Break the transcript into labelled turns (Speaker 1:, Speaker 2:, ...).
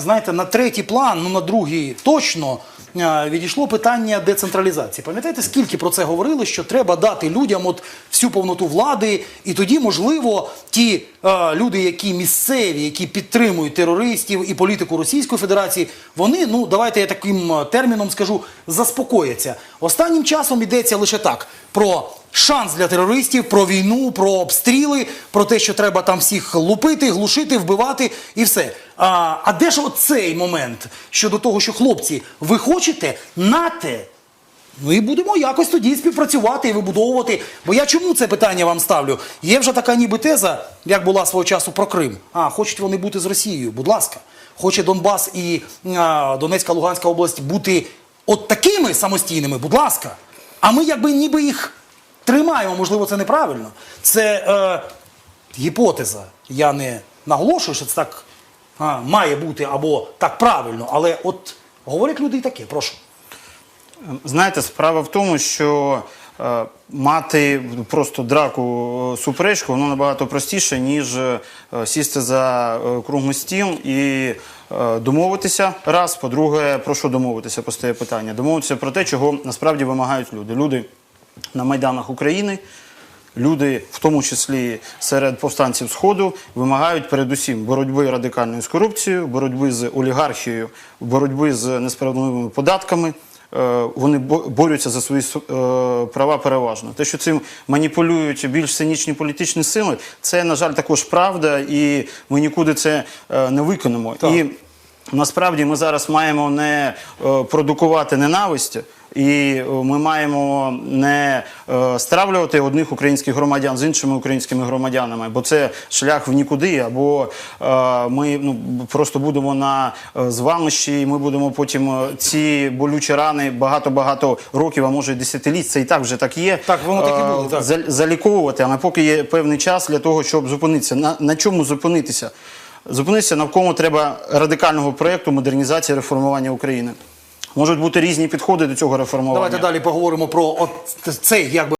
Speaker 1: Знаєте, на третій план, ну на другий точно е, відійшло питання децентралізації. Пам'ятаєте, скільки про це говорили, що треба дати людям от всю повноту влади, і тоді, можливо, ті е, люди, які місцеві, які підтримують терористів і політику Російської Федерації, вони, ну давайте я таким е, терміном скажу, заспокояться. Останнім часом йдеться лише так про шанс для терористів, про війну, про обстріли, про те, що треба там всіх лупити, глушити, вбивати і все. А, а де ж оцей момент щодо того, що хлопці, ви хочете нате? Ну і будемо якось тоді співпрацювати і вибудовувати. Бо я чому це питання вам ставлю? Є вже така ніби теза, як була свого часу про Крим. А, хочуть вони бути з Росією, будь ласка. Хоче Донбас і а, Донецька, Луганська область бути от такими самостійними, будь ласка. А ми якби ніби їх тримаємо, можливо, це неправильно. Це е, гіпотеза. Я не наголошую, що це так а, має бути або так правильно, але от говорять люди і таке, прошу.
Speaker 2: Знаєте, справа в тому, що е, мати просто драку е, суперечку, воно набагато простіше, ніж е, сісти за е, круглий стіл і домовитися. Раз, по-друге, про що домовитися, постає питання. Домовитися про те, чого насправді вимагають люди. Люди на майданах України. Люди, в тому числі серед повстанців Сходу, вимагають передусім боротьби радикальної з корупцією, боротьби з олігархією, боротьби з несправедливими податками. Е, Вони бо- борються за свої е, права переважно. Те, що цим маніпулюють більш цинічні політичні сили, це, на жаль, також правда, і ми нікуди це е, не виконемо. І насправді ми зараз маємо не продукувати ненависть. І е, ми маємо не е, стравлювати одних українських громадян з іншими українськими громадянами, бо це шлях в нікуди. Або е, ми ну, просто будемо на звалищі, і ми будемо потім ці болючі рани багато-багато років, а може десятиліть. Це і так вже так є.
Speaker 1: Так, воно так і
Speaker 2: е,
Speaker 1: так.
Speaker 2: заліковувати, але поки є певний час для того, щоб зупинитися. На, на чому зупинитися? Зупинитися навколо треба радикального проєкту модернізації реформування України. Можуть бути різні підходи до цього реформування.
Speaker 1: Давайте далі поговоримо про от цей якби.